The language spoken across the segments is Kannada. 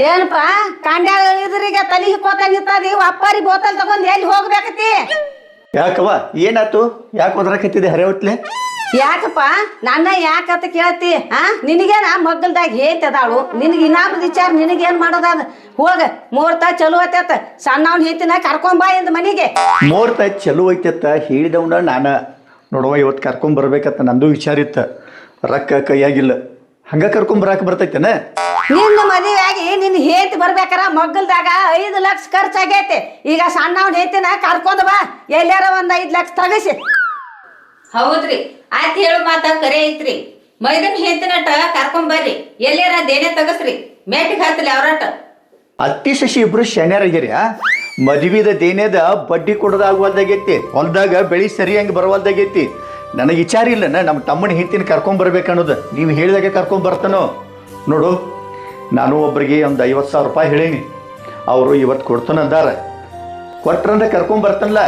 ಏನಪ್ಪ? ಇಳಿದ್ರೀಗ ತಲೆ ನಿಂತದಿ ಅಪ್ಪಾರಿ ಬೋತಲ್ ತಗೊಂಡ್ ಎಲ್ಲಿ ಹೋಗ್ಬೇಕತಿ ಯಾಕವ್ವ ಏನಾತು ಯಾಕೆ ಒದ್ರಾಕತ್ತಿದೆ ಹರೆ ಹೊಟ್ಲೆ? ಯಾಕಪ್ಪ? ನನ್ನ ಯಾಕಂತ ಕೇಳ್ತಿ? ಆ? ನಿನಗೇನ? ಮಗ್ಗಲ್ದಾಗ ಹೇತದಾಳು ನಿನಗೆ ಇನ್ನಾಮ ವಿಚಾರ ನಿನಗೇನ್ ಮಾಡೋದ ಹೋಗ ಮುಹೂರ್ತ ಚಲೋ ಆತೈತ ಸಣ್ಣವ್ನ ಹೇತಿನ ಕರ್ಕೊಂಬಾ ಇಂದ ಮನಿಗೆ. ಮೂರ್ತ ಚಲೋ ಐತತ್ತ ಹೇಳಿದವನ ನಾನ. ನೋಡುವ ಇವತ್ತು ಕರ್ಕೊಂಡ್ ಬರ್ಬೇಕತ್ತ ನಂದು ವಿಚಾರ ಇತ್ತ. ರೊಕ್ಕ ಕೈಯಾಗಿಲ್ಲ. ಹಂಗ ಕರ್ಕೊಂಡ್ ಬರಾಕ ಬರ್ತೈತೇನ? ನಿನ್ನ ಮದುವೆಯಾಗಿ ನಿನ್ನ ಹೇತಿ ಬರ್ಬೇಕಾರ ಮಗ್ಗಲ್ದಾಗ ಐದು ಲಕ್ಷ ಖರ್ಚಾಗೈತಿ. ಈಗ ಸಣ್ಣವ್ನ ಹೇತಿನ ಕರ್ಕೊಂಡ್ ಬಾ ಎಲ್ಲಾರ ಒಂದ್ ಐದ್ ಲಕ್ಷ ತಗಸಿ. ಹೌದ್ರಿ ಆಯ್ತು ಹೇಳು ಮಾತ ಕರೆ ಐತ್ರಿ. ಮೈದನ್ ಹೆಂತಿನಟ ಕರ್ಕೊಂಬರ್ರಿ ಎಲ್ಲಾರ ದೇನೆ ತಗಸ್ರಿ. ಮೇಟಿಗೆ ಹತ್ತಲಿ ಅವ್ರಟ. ಅತ್ತಿ ಶಶಿ ಇಬ್ರು ಶಣ್ಯರಾಗ್ಯಾರ ಮದುವಿದ ದೇನೇದ ಬಡ್ಡಿ ಕೊಡೋದಾಗುವಲ್ದಾಗೈತಿ ಹೊಲ್ದಾಗ ಬೆಳಿ ಸರಿಯಾಗಿ ಬರವಲ್ದಾಗೈತಿ. ನನಗೆ ವಿಚಾರ ಇಲ್ಲನ ನಮ್ಮ ತಮ್ಮನ ಹಿಂತಿನ ಕರ್ಕೊಂಡ್ ಬರ್ಬೇಕನ್ನೋದು. ನೀವು ಹೇಳಿದಾಗೆ ಕರ್ಕೊಂಡ್ ಬರ್ತಾನೋ? ನೋಡು ನಾನು ಒಬ್ಬರಿಗೆ ಒಂದು ಐವತ್ತು ಸಾವಿರ ರೂಪಾಯಿ ಹೇಳೀನಿ. ಅವರು ಇವತ್ತು ಕೊಡ್ತಾನಂದಾರ. ಕೊಟ್ರಂದ್ರೆ ಕರ್ಕೊಂಡ್ ಬರ್ತಾನಲ್ಲ.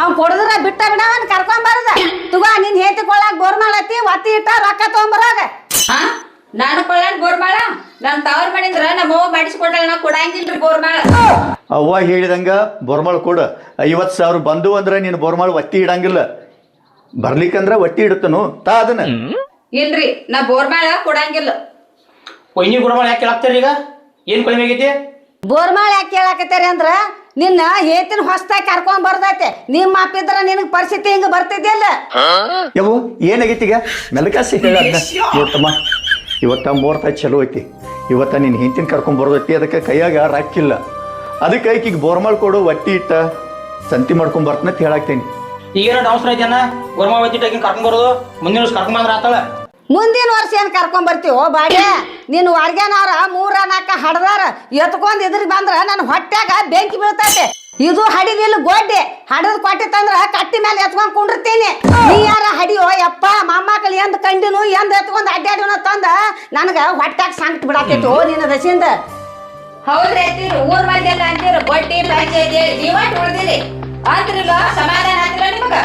ಅವ್ನ್ ಕೊಡದ್ರ ಬಿಟ್ಟ ಬಿಡವನ್ ಕರ್ಕೊಂಡ್ ಬರದ. ತುಗೋ ನಿನ್ ಹೇತಿ ಕೊಳ್ಳಾಕ ಬೋರ್ ಮಾಡತ್ತಿ ಒತ್ತಿ ಇಟ್ಟ ರೊಕ್ಕ ತಗೊಂಬರಾಗ. ನಾನು ನಾನು ಬೋರ್ ಮಾಡ? ನಾನು ತವ್ರ ಮಾಡಿದ್ರ ನಮ್ಮ ಅವ್ವ ಮಾಡಿಸ್ಕೊಟ್ಟಾಳ ನಾ ಕೊಡಂಗಿಲ್ರಿ ಬೋರ್ಮಾಳ ಅವ್ವ ಹೇಳಿದಂಗ ಬೋರ್ಮಾಳ್ ಕೊಡು. ಐವತ್ತು ಸಾವಿರ ಬಂದು ಅಂದ್ರೆ ನೀನು ಬೋರ್ಮಾಳ್ ಒತ್ತಿ ಇಡಂಗಿಲ್ಲ. ಬರ್ಲಿಕ್ಕಂದ್ರ ಒಟ್ಟಿ ಇಡ್ತನು ತಾ ಅದನ್ನ. ಇಲ್ರಿ ನಾ ಬೋರ್ಮಾಳ ಕೊಡಂಗಿಲ್ಲ. ಕೊಯ್ನಿ ಗುಡಮಾಳ ಯಾಕೆ ಕೇಳಾಕ್ತಾರ ಈಗ? ಏನ್ ಕಡಿಮೆ ಆಗೈತಿ? ಬೋರ್ಮಾಳ ಯಾಕೆ ಕೇಳಾಕತ್ತೀರಿ ಅಂದ್ರ ನಿನ್ನ ಏತಿನ ಹೊಸ್ತಾಗಿ ಕರ್ಕೊಂಡ್ ಬರ್ದೈತೆ. ನಿಮ್ಮ ಅಪ್ಪಿದ್ರ ನಿನಗ್ ಪರಿಸ್ಥಿತಿ ಹಿಂಗ ಬರ್ತಿದ್ದಿಲ್ಲ ಯವು ಏನಾಗೈತಿ ಈಗ? ಮೆಲಕಾಸಿ ಹೇಳ ನೋಡ್ತಮ್ಮ ಇವತ್ತ ಮೂರ್ತ ಚಲೋ ಐತಿ. ಇವತ್ತ ನಿನ್ನ ಹಿಂತಿನ ಕರ್ಕೊಂಡ್ ಬರ್ದೈತಿ ಅದಕ್ಕೆ ಕೈಯಾಗ ರಾಕಿಲ್ಲ ಅದಕ್ಕೆ ಈಕಿಗೆ ಬೋರ್ಮಾಳ್ ಕೊಡು ಒಟ್ಟಿ ಇಟ್ಟ ಸಂತಿ ಮಾಡ್ಕೊಂಡ್ ಬರ್ತನ ಅಂತ ಹೇಳಾಕ್ತೇನಿ. ಈಗೇನೋ ಡೌನ್ಸ್ ಐತೇನ ಗುರ್ಮಾ ವೈದ್ಯ ಕರ್ಕೊಂಡ್ ಬರೋದು. ಮುಂದಿನ ವರ್ಷ ಕರ್ಕೊಂಡ್ ಬಂದ್ರ ಆತಳ ಮುಂದಿನ ವರ್ಷ ಏನ್ ಕರ್ಕೊಂಡ್ ಬರ್ತೀವೋ ಬಾಡಿ ನಿನ್ನ ವಾರ್ಗ್ಯಾನವ್ರ ಮೂರ ನಾಲ್ಕ ಹಡದಾರ ಎತ್ಕೊಂಡ್ ಇದ್ರಿಗೆ ಬಂದ್ರ ನನ್ನ ಹೊಟ್ಯಾಗ ಬೆಂಕಿ ಬೀಳ್ತೈತೆ. ಇದು ಹಡಿದಿಲ್ಲ ಗೋಡ್ಡೆ. ಹಡದ್ ಕೊಟ್ಟಿತ್ತಂದ್ರ ಕಟ್ಟಿ ಮೇಲೆ ಎತ್ಕೊಂಡ್ ಕುಂಡಿರ್ತೀನಿ. ನೀ ಯಾರ ಹಡಿಯೋ ಯಪ್ಪ ಮೊಮ್ಮಕ್ಳು ಎಂದ್ ಕಂಡಿನು ಎಂದ್ ಎತ್ಕೊಂಡ್ ಅಡ್ಡಾಡಿನ ತಂದ ನನಗ ಹೊಟ್ಯಾಗ ಸಂಕಟ ಬಿಡಾಕೈತಿ ಓ ನಿನ್ನ ದಸಿಂದ ಹೌದ್ರಿ ಅಂತೀರಿ ಊರ್ ಮಂದಿ ಎಲ್ಲ ಗೊಟ್ಟಿ ಬಡ್ಡಿ ಪಂಚಾಯತಿ ನೀವಟ್ ಹೊಡ್ದಿರಿ ಅಂದ್ರಿಲ್ಲ ಸಮಾಧಾನ ಆತಿಲ್ಲ ನಿಮಗ?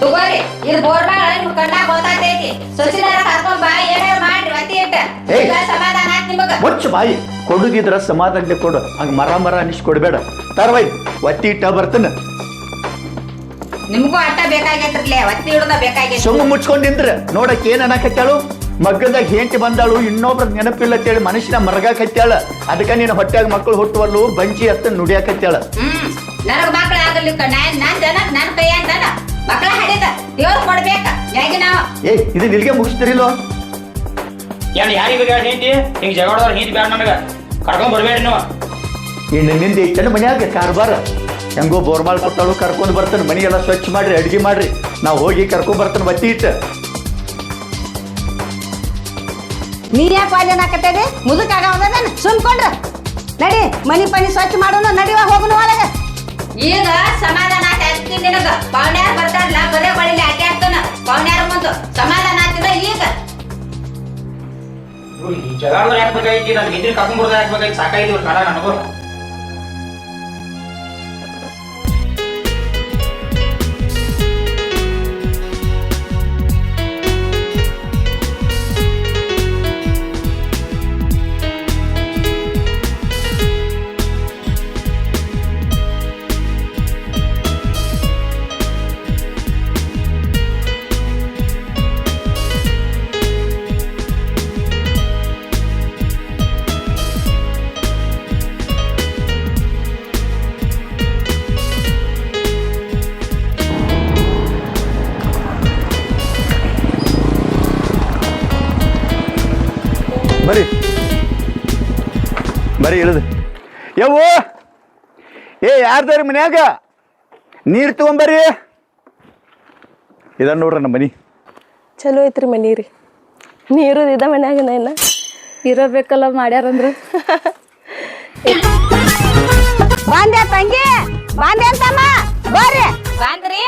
ತಗೋರಿ ಇದು ಬೋರ್ಮಾಳ ನಿಮ್ ಕಣ್ಣಾಗ ಗೊತ್ತಾಗ್ತೈತಿ ಸೊಸಿನಾರ ಕರ್ಕೊಂಡ್ ಬಾ ಏನಾರ ಮಾಡ್ರಿ ಅತಿ ಇಟ್ಟ ಏಯ್. ಈಗ ಸಮಾಧಾನ ಆತ್ ನಿಮಗ? ಮುಚ್ಚ ಬಾಯಿ. ಕೊಡುದಿದ್ರ ಸಮಾಧಾನಲೆ ಕೊಡು. ಹಂಗ ಮರ ಮರ ಅನಿಸ್ ಕೊಡ್ಬೇಡ ತರ್ವೈ ಒತ್ತಿ ಇಟ್ಟ ಬರ್ತನ. ನಿಮಗೂ ಅಟ್ಟ ಬೇಕಾಗೈತ್ರಲ್ಲೇ ಒತ್ತಿ ಹಿಡ್ದ ಬೇಕಾಗೈತಿ ಸುಮ್ಮ ಮುಚ್ಕೊಂಡಿಂದ್ರ ನೋಡಕ್ ಏನ್ ಅನ್ನಕತ್ತಾಳು ಮಗ್ಗದಾಗ ಹೆಂಟಿ ಬಂದಾಳು ಇನ್ನೊಬ್ರ ನೆನಪಿಲ್ಲ ಅಂತೇಳಿ ಮನುಷ್ಯನ ಮರಗಾಕತ್ಯಾಳ ಅದಕ್ಕ ನಿನ್ನ ಹೊಟ್ಟೆಗ ಮಕ್ಕಳು ಹುಟ್ಟುವಲ್ಲು ಬಂಚಿ ಅತ್ತ ನುಡಿಯಾಕತ್ಯಾಳ ಹ್ಮ್ ನನಗ ಮಕ್ಳ ಆಗಲಿಕ್ಕ ನಾನ್ ನಾನ್ ಜನ ನನ್ ಕೈಯ ಅಂತಾನ ಮಕ್ಳ ಹಡಿದ ದೇವ್ರ ಕೊಡ್ಬೇಕ. ಹೇಗೆ ನಾವ್. ಏ ಇದು ನಿಲ್ಗೆ ಮುಗಿಸ್ತಿರಿಲ್ಲೋ? ಏನ್ ಯಾರಿಗೆ ಹೇಳಿ ಹಿಂತಿ ಹಿಂಗ್ ಜಗಳದವ್ರ ಹಿಂದ್ ಬೇಡ ನನಗೆ. ಕರ್ಕೊಂಡ್ ಬರ್ಬೇಡ್ರಿ ನೀವು. ಇನ್ನು ನಿಂದ ಐತನ ಮನ್ಯಾಗ ಕಾರ್ಬಾರ ಹೆಂಗೋ ಬೋರ್ಮಾಲ್ ಕೊಟ್ಟಾಳು ಕರ್ಕೊಂಡ್ ಬರ್ತಾನೆ ಮನಿ ಎಲ್ಲ ಸ್ವಚ್ಛ ಮಾಡ್ರಿ ಅಡ್ಗೆ ಮಾಡ್ರಿ. ನಾವು ಹೋಗಿ ಕರ್ಕೊಂಡ್ ಬರ್ತಾನೆ ಬತ್ತಿ ಇಟ್ಟ. ನೀ ಯಾಕೆ ವಾದ್ಯನಾಕತ್ತೇದಿ ಮುದುಕ ಆಗವದೇನ ಸುಮ್ಕೊಂಡ್ರ. ನಡಿ ಮನಿ ಪನಿ ಸ್ವಚ್ಛ ಮಾಡೋಣ ನಡಿವ ಹೋಗುನು ಒಳಗ. ಈಗ ಸಮಾಧಾನ ಆಗ್ತೀನಿ ನಿನಗ. ಪೌಣ್ಯಾರ ಬರ್ತಾರಲ್ಲ ಬರೇ ಬಳಿಲಿ ಆಕೆ ಆಗ್ತಾನ ಪೌಣ್ಯಾರ ಮುಂದೆ ಸಮಾಧಾನ ಆಗ್ತದ ಈಗ? ಜಗಳದವ್ರ ಯಾಕೆ ಬೇಕಾಗಿತ್ತು ನನ್ ಹಿಂದಿನ ಕರ್ಕೊಂಡ್ ಬರೋದ ಯಾಕೆ ಬೇಕಾಗಿತ್ತು ಸಾಕಾಯ್ತಿ ಇವ್ರ ನನಗೂ. ಯಾರ್ದಾರಿ ಮನ್ಯಾಗ? ನೀರು ತಗೊಂಬರ್ರಿ. ಇದ ನೋಡ್ರಿ ನಮ್ಮ ಮನಿ. ಚಲೋ ಐತ್ರಿ ಮನಿ ರೀ. ನೀರು ಇದ ಮನ್ಯಾಗ ಏನ ಇರಬೇಕಲ್ಲ ಮಾಡ್ಯಾರಂದ್ರ. ಬಾಂದೆ ತಂಗಿ ಬಾಂದೆ ಅಂತಮ್ಮ ಬರ್ರಿ. ಬಂದ್ರಿ?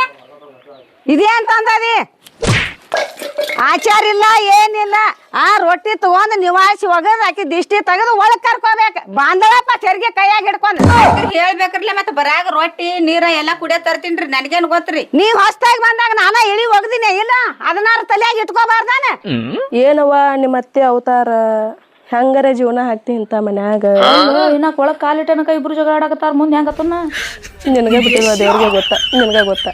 ಇದೇ ಅಂತಂದದಿ ಆಚಾರ ಇಲ್ಲ ಏನಿಲ್ಲ. ಆ ರೊಟ್ಟಿ ತಗೊಂಡ್ ನಿವಾಸಿ ಒಗದ್ ಹಾಕಿ ದಿಷ್ಟಿ ತೆಗೆದು ಒಳಗ್ ಕರ್ಕೋಬೇಕು. ಬಾಂಧವಪ್ಪ ತೆರಿಗೆ ಕೈಯಾಗ ಹಿಡ್ಕೊಂಡ್. ಹೇಳ್ಬೇಕ್ರಲ್ಲ ಮತ್ತೆ ಬರಾಗ ರೊಟ್ಟಿ ನೀರ ಎಲ್ಲಾ ಕುಡಿಯ ತರ್ತೀನ್ರಿ ನನಗೇನ್ ಗೊತ್ತ್ರಿ? ನೀವ್ ಹೊಸ್ತಾಗಿ ಬಂದಾಗ ನಾನ ಇಳಿ ಒಗದಿನಿ ಇಲ್ಲ? ಅದನ್ನಾರ ತಲೆಯಾಗಿ ಇಟ್ಕೋಬಾರ್ದಾನ? ಏನವ್ವ ನಿಮ್ಮ ಅತ್ತೆ ಅವತಾರ? ಹೆಂಗಾರ ಜೀವನ ಹಾಕ್ತಿ ಇಂತ ಮನ್ಯಾಗ? ಇನ್ನ ಕೊಳಕ್ ಕಾಲಿಟ್ಟನಕ ಇಬ್ರು ಜಗಳ ಆಡಕತ್ತಾರ ಮುಂದೆ ಹೆಂಗತ್ತ ನಿನಗೆ ಬಿಟ್ಟಿದ ದೇವ್ರಿಗೆ ಗೊತ್ತ ನಿನಗೆ ಗೊತ್ತ.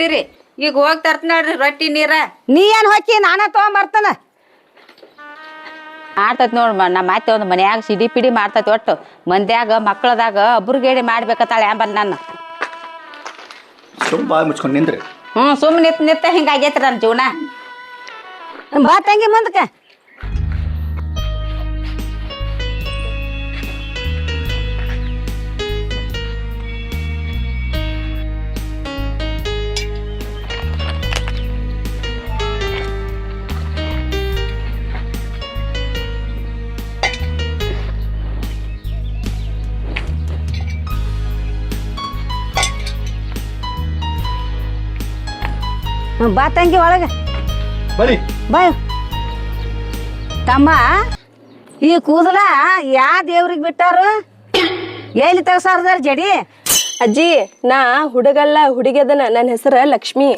ತಿರಿ ಈಗ ಹೋಗಿ ತರ್ತ ನೋಡ್ರಿ ರೊಟ್ಟಿ ನೀರ. ನೀ ಏನ್ ಹೊಕ್ಕಿ ನಾನ ತಗೊಂಬರ್ತಾನ. ಮಾಡ್ತೈತಿ ನೋಡ್ ನಮ್ಮ ಅತ್ತೆ ಒಂದು ಮನ್ಯಾಗ ಸಿಡಿ ಪಿಡಿ ಮಾಡ್ತೈತಿ ಒಟ್ಟು. ಮಂದ್ಯಾಗ ಮಕ್ಕಳದಾಗ ಅಬ್ರುಗೇಡಿ ಮಾಡ್ಬೇಕತ್ತಾಳೆ ಅಂಬಲ್ ನನ್ನ. ತುಂಬ ಬಾಯ್ ಮುಚ್ಕೊಂಡು ನಿಂದ್ರಿ. ಹ್ಞೂ ಸುಮ್ಮನೆ ನಿತ್ ನಿತ್ತ ಹಿಂಗಾಗೈತ್ರಿ ನನ್ನ ಜೀವನ. ಬಾ ತಂಗಿ ಮುಂದಕ್ಕೆ. ಹ್ಮ್, ಬಾ ತಂಗಿ ಒಳಗ. ಬರಿ ಬಾಯ್ ತಮ್ಮ ಈ ಕೂದಲ ಯಾ ದೇವ್ರಿಗೆ ಬಿಟ್ಟಾರು? ಎಲ್ಲಿ ತೆಗ್ಸಾರ್ದಾರ ಜಡಿ? ಅಜ್ಜಿ ನಾ ಹುಡುಗಲ್ಲ ಹುಡುಗದನ ನನ್ನ ಹೆಸರ ಲಕ್ಷ್ಮಿ.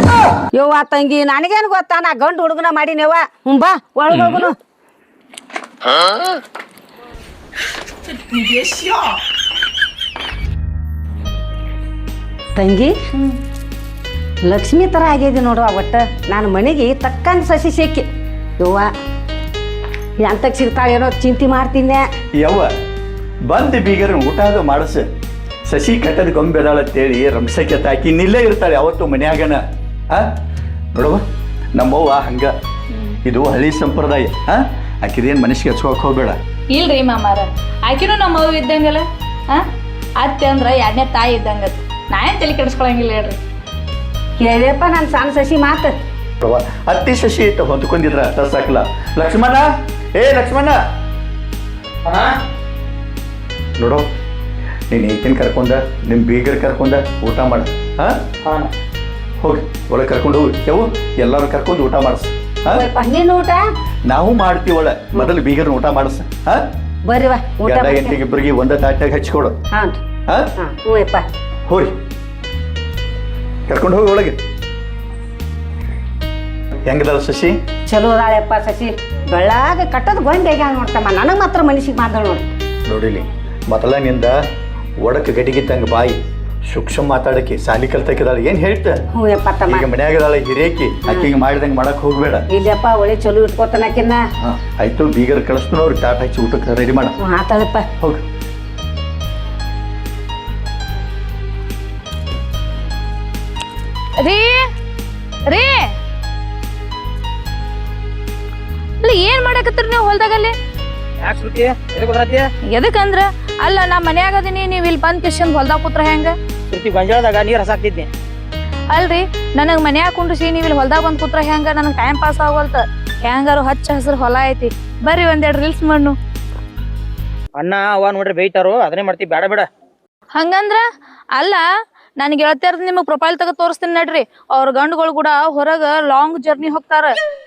ಯವ್ವ ತಂಗಿ ನನಗೇನು ಗೊತ್ತಾ? ನಾ ಗಂಡು ಹುಡುಗನ ಮಾಡಿನವ ಹ್ಞೂ ಬಾ ಒಳಗೋಗನು ತಂಗಿ ಲಕ್ಷ್ಮಿ ಥರ ಆಗ್ಯದಿ ನೋಡುವ ಒಟ್ಟು. ನಾನು ಮನೆಗೆ ತಕ್ಕಂಗೆ ಸಸಿ ಸಿಕ್ಕಿ ಯವ್ವ ಎಂತಕ್ಕೆ ಸಿಗ್ತಾಳೇನೋ ಚಿಂತೆ ಮಾಡ್ತೀನಿ ಯವ್ವ ಬಂದು ಬೀಗರ ಊಟ ಅದು ಮಾಡಸ. ಸಸಿ ಕಟ್ಟದ ಗೊಂಬೆದಾಳ ಅಂತೇಳಿ ರಂಸಕ್ಕೆ ತಾಕಿ ನಿಲ್ಲೇ ಇರ್ತಾಳೆ ಅವತ್ತು ಮನ್ಯಾಗನ. ಆ? ನೋಡುವ ನಮ್ಮವ್ವ ಹಂಗ. ಇದು ಹಳ್ಳಿ ಸಂಪ್ರದಾಯ. ಆ? ಆಕಿದೇನು ಮನಸ್ಸಿಗೆ ಹಚ್ಕೋಕ್ ಹೋಗ್ಬೇಡ. ಇಲ್ರಿ ಮಾಮಾರ ಆಕಿನೂ ನಮ್ಮವ್ವ ಇದ್ದಂಗಲ್ಲ? ಆ? ಅತ್ತೆ ಅಂದ್ರ ಎರಡನೇ ತಾಯಿ ಇದ್ದಂಗ ನಾ ಏನ್ ತಲೆ ಕೆಡಿಸ್ಕೊಳಂಗಿಲ್ಲ ಹೇಳ್ರಿ. ಕೇಳಿಯಪ್ಪ ನನ್ನ ಸಣ್ಣ ಸಸಿ ಮಾತು. ಅತ್ತಿ ಶಶಿ ಇಟ್ಟು ಹೊಂದ್ಕೊಂಡಿದ್ರ ಅಷ್ಟ ಸಾಕಲ್ಲ ಲಕ್ಷ್ಮಣ ಏ ಲಕ್ಷ್ಮಣ ನೋಡು ನೀನು ಈಕಿನ ಕರ್ಕೊಂಡ ನಿಮ್ಮ ಬೀಗರ್ ಕರ್ಕೊಂಡ ಊಟ ಮಾಡ. ಹಾ? ಹಾಂ ಹೋಗಿ ಒಳಗೆ ಕರ್ಕೊಂಡು ಹೋಗಿ. ಯಾವ ಎಲ್ಲರೂ ಕರ್ಕೊಂಡು ಊಟ ಮಾಡಿಸ್. ಹಾ? ನೀನು ಊಟ? ನಾವು ಮಾಡ್ತೀವಿ ಒಳ. ಮೊದಲು ಬೀಗರ್ನ ಊಟ ಮಾಡಿಸ್. ಹಾ? ಬರ್ರಿ ಊಟ ಇಬ್ಬರಿಗೆ ಒಂದ ತಾಟ್ಯಾಗ ಹಚ್ಕೊಡು. ಹಾಂ ಹೋರಿ ಕರ್ಕೊಂಡು ಹೋಗಿ ಒಳಗೆ. ಹೆಂಗದಲ್ಲ ಶಶಿ? ಚಲೋ ಅದಾಳೆಪ್ಪ ಸಸಿ ಬೆಳ್ಳಾಗ ಕಟ್ಟದ ಗೊಂಡೆ ಆಗ್ಯಾಳ ನೋಡ್ತಮ್ಮ. ನನಗೆ ಮಾತ್ರ ಮನಸ್ಸಿಗೆ ಮಾತಾಡ ನೋಡಿ. ನೋಡಿಲಿ ಮೊದಲನಿಂದ ಒಡಕ ಗಟಿಗಿದ್ದಂಗೆ ಬಾಯಿ ಸೂಕ್ಷ್ಮ ಮಾತಾಡಕ್ಕೆ ಸಾಲಿ ಕಲ್ತಕ್ಕಿದಾಳೆ ಏನು ಹೇಳ್ತ? ಹ್ಞೂ ಯಪ್ಪ ತಮ್ಮ. ಈಗ ಮನ್ಯಾಗದಾಳೆ ಹಿರೇಕಿ ಆಕಿಗೆ ಮಾಡಿದಂಗೆ ಮಾಡಕ್ ಹೋಗ್ಬೇಡ. ಇಲ್ಲಪ್ಪ ಒಳ್ಳೆ ಚಲೋ ಇಟ್ಕೋತಾನಕಿನ್ನ ಆಯ್ತು ಬೀಗರ್ ಕಳಿಸ್ತು ಅವ್ರಿಗೆ ಟಾಟ್ ಹಚ್ಚಿ ಊಟಕ್ಕೆ ರೆಡಿ ಮಾಡ. ಮಾತಾಡಪ್ಪ ಹೋಗಿ. ರೀ ರೀ. ಅಲ್ಲ ಏನ್ ಮಾಡಕತ್ತೀರಿ ನೀವು ಹೊಲ್ದಾಗಲ್ಲಿ? ಎದಕ್ಕಂದ್ರ? ಅಲ್ಲ ನಾ ಮನ್ಯಾಗ ಅದೀನಿ ನೀವ್ ಇಲ್ಲಿ ಬಂದ್ ಕಿಶನ್ ಹೊಲ್ದಾಗ ಪುತ್ರ ಹೆಂಗ? ಶ್ರುತಿ ಗೊಂಜಾಳದಾಗ ನೀರು ಹಸಾಕ್ತಿದ್ನಿ. ಅಲ್ರಿ ನನಗ್ ಮನ್ಯಾಗ ಕುಂಡ್ರಿಸಿ ನೀವ್ ಇಲ್ಲಿ ಹೊಲ್ದಾಗ ಬಂದ್ ಪುತ್ರ ಹೆಂಗ? ನನಗ್ ಟೈಮ್ ಪಾಸ್ ಆಗೋಲ್ತ. ಹೆಂಗಾರು ಹಚ್ಚ ಹಸಿರು ಹೊಲ ಐತಿ. ಬರ್ರಿ ಒಂದೆರಡು ರೀಲ್ಸ್ ಮಣ್ಣು ಅಣ್ಣ ಅವ ನೋಡ್ರಿ ಬೇಯ್ತಾರೋ ಅದನ್ನೇ ಮಾಡ್ತೀವಿ ಬೇಡ ಬೇಡ ಹಂಗಂದ್ರ? ಅಲ್ಲ ನನ್ ಗೆಳತಿಯರ್ದ ನಿಮಗ್ ಪ್ರೊಫೈಲ್ ತಗ ತೋರಿಸ್ತೀನಿ ನಡ್ರಿ. ಅವ್ರ ಗಂಡುಗಳು ಕೂಡ ಹೊರಗ ಲಾಂಗ್ ಜರ್ನಿ ಹೋಗ್ತಾರ.